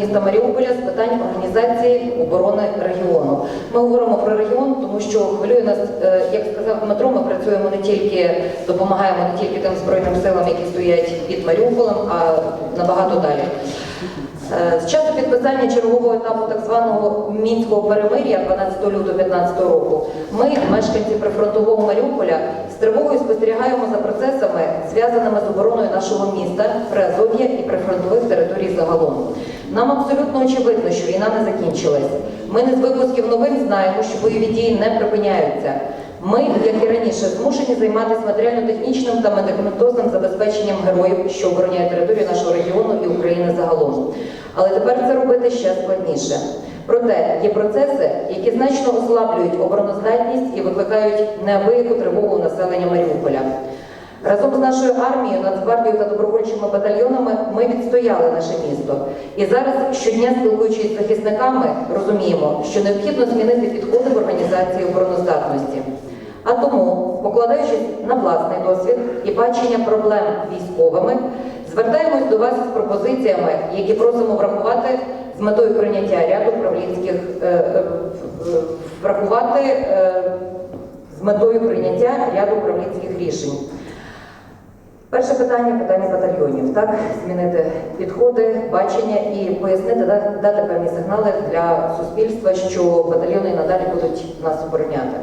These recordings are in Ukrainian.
міста Маріуполя з питань організації оборони регіону. Ми говоримо про регіон, тому що хвилює нас, е, як сказав Дмитро, ми працюємо не тільки допомагаємо не тільки тим збройним силам, які стоять під Маріуполем, а набагато далі. Е, З часу підписання чергового етапу так званого мінського перемир'я 12 лютого 2015 року, ми, мешканці прифронтового Маріуполя, з тривогою спостерігаємо за процесами, зв'язаними з обороною нашого міста, Приазов'я і прифронтових територій загалом. Нам абсолютно очевидно, що війна не закінчилась. Ми не з випусків новин знаємо, що бойові дії не припиняються. Ми, як і раніше, змушені займатися матеріально-технічним та медикаментозним забезпеченням героїв, що обороняють територію нашого регіону і України загалом. Але тепер це робити ще складніше. Проте є процеси, які значно ослаблюють обороноздатність і викликають неабияку тривогу населення Маріуполя. Разом з нашою армією, Нацгвардією та добровольчими батальйонами ми відстояли наше місто. І зараз, щодня спілкуючись з захисниками, розуміємо, що необхідно змінити підходи в організації обороноздатності. А тому, покладаючись на власний досвід і бачення проблем військовими, звертаємось до вас з пропозиціями, які просимо врахувати з метою прийняття ряду управлінських е, е, врахувати е, з метою прийняття ряду управлінських рішень. Перше питання питання батальйонів. Так, змінити підходи, бачення і пояснити, дати певні сигнали для суспільства, що батальйони надалі будуть нас обороняти.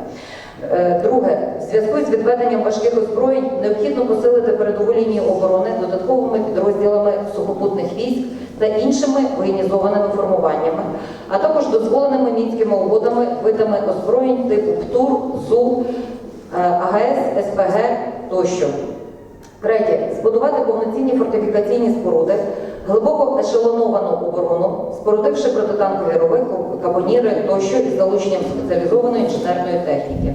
Е, Друге, в зв'язку з відведенням важких озброєнь необхідно посилити передову лінію оборони додатковими підрозділами сухопутних військ та іншими воєнізованими формуваннями, а також дозволеними мінськими угодами видами озброєнь типу ПТУР, ЗУ, е, АГС, СПГ тощо. Третє збудувати повноцінні фортифікаційні споруди, глибоко ешелоновану оборону, спорудивши протитанкові рови, кабоніри тощо із залученням спеціалізованої інженерної техніки.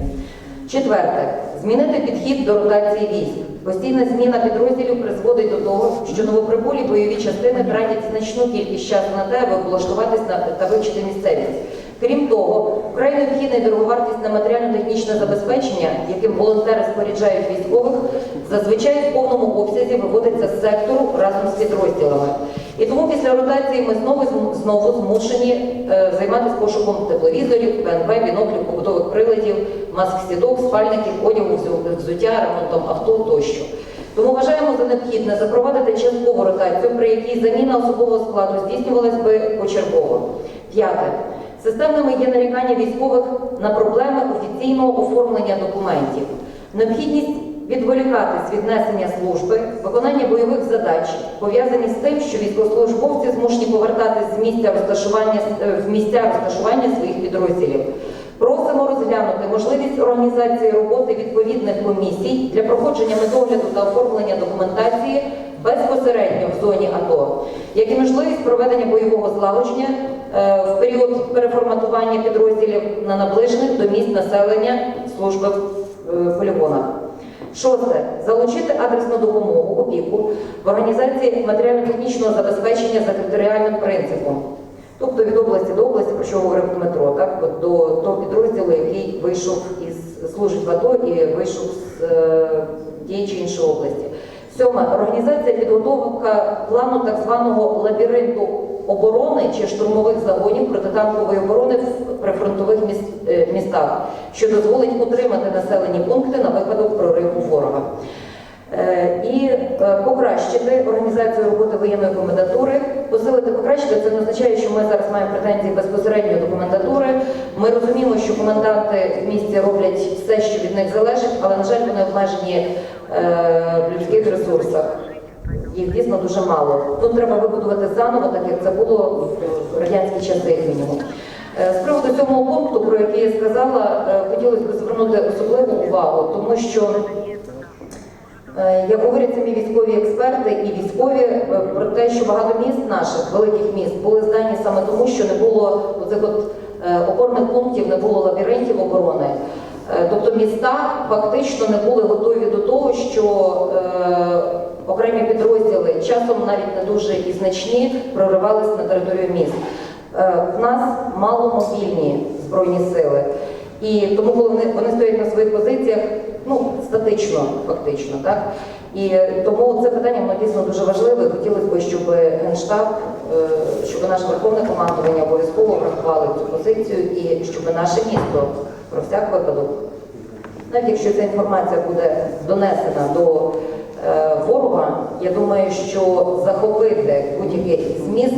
Четверте змінити підхід до ротації військ. Постійна зміна підрозділів призводить до того, що новоприбулі бойові частини тратять значну кількість часу на те, аби облаштуватись та вивчити місцевість. Крім того, вкрай необхідне дороговартісне матеріально-технічне забезпечення, яким волонтери споряджають військових, зазвичай в повному обсязі виводиться з сектору разом з підрозділами. І тому після ротації ми знову знову змушені е, займатися пошуком тепловізорів, ПНВ, біноклів, побутових приладів, маск-сіток, спальників, одягу, взуття, ремонтом авто тощо. Тому вважаємо за необхідне запровадити часткову ротацію, при якій заміна особового складу здійснювалась би почергово. П'яте. Системними є нарікання військових на проблеми офіційного оформлення документів. Необхідність відволікатись від несення служби, виконання бойових задач, пов'язані з тим, що військовослужбовці змушені повертатись з місця розташування е, в місця розташування своїх підрозділів. Розглянути можливість організації роботи відповідних комісій для проходження медогляду та оформлення документації безпосередньо в зоні АТО, як і можливість проведення бойового злагодження е, в період переформатування підрозділів на наближених до місць населення служби в е, полігонах. Шосте залучити адресну допомогу опіку в організації матеріально-технічного забезпечення за територіальним принципом. Тобто від області до області, про що говорив Дмитро, так до того підрозділу, який вийшов із служить в АТО і вийшов з е, тієї чи іншої області. Сьоме організація підготовка плану так званого лабіринту оборони чи штурмових загонів протитанкової оборони в прифронтових міс- е, містах, що дозволить утримати населені пункти на випадок прориву ворога. Е, І е, покращити організацію роботи воєнної комендатури, посилити покращити. Це не означає, що ми зараз маємо претензії безпосередньо до комендатури. Ми розуміємо, що коменданти в місті роблять все, що від них залежить, але на жаль, вони обмежені е, в людських ресурсах. Їх дійсно дуже мало. Тут треба вибудувати заново, так як це було в радянські часи, як мінімум. З приводу сьомого пункту, про який я сказала, хотілося б звернути особливу увагу, тому що Як говорять самі військові експерти і військові е, про те, що багато міст наших, великих міст, були здані саме тому, що не було оцих от е, опорних пунктів, не було лабіринтів оборони. Е, Тобто міста фактично не були готові до того, що е, окремі підрозділи, часом навіть не дуже і значні, проривались на територію міст. Е, В нас маломобільні збройні сили. І тому, коли вони, вони стоять на своїх позиціях, ну, статично, фактично, так? І тому це питання воно дійсно дуже важливе. Хотілося б, щоб Генштаб, е, щоб наше верховне командування обов'язково врахували цю позицію і щоб наше місто про всяк випадок, навіть якщо ця інформація буде донесена до е, ворога, я думаю, що захопити будь-який зміст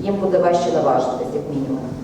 їм буде важче наважитись, як мінімум.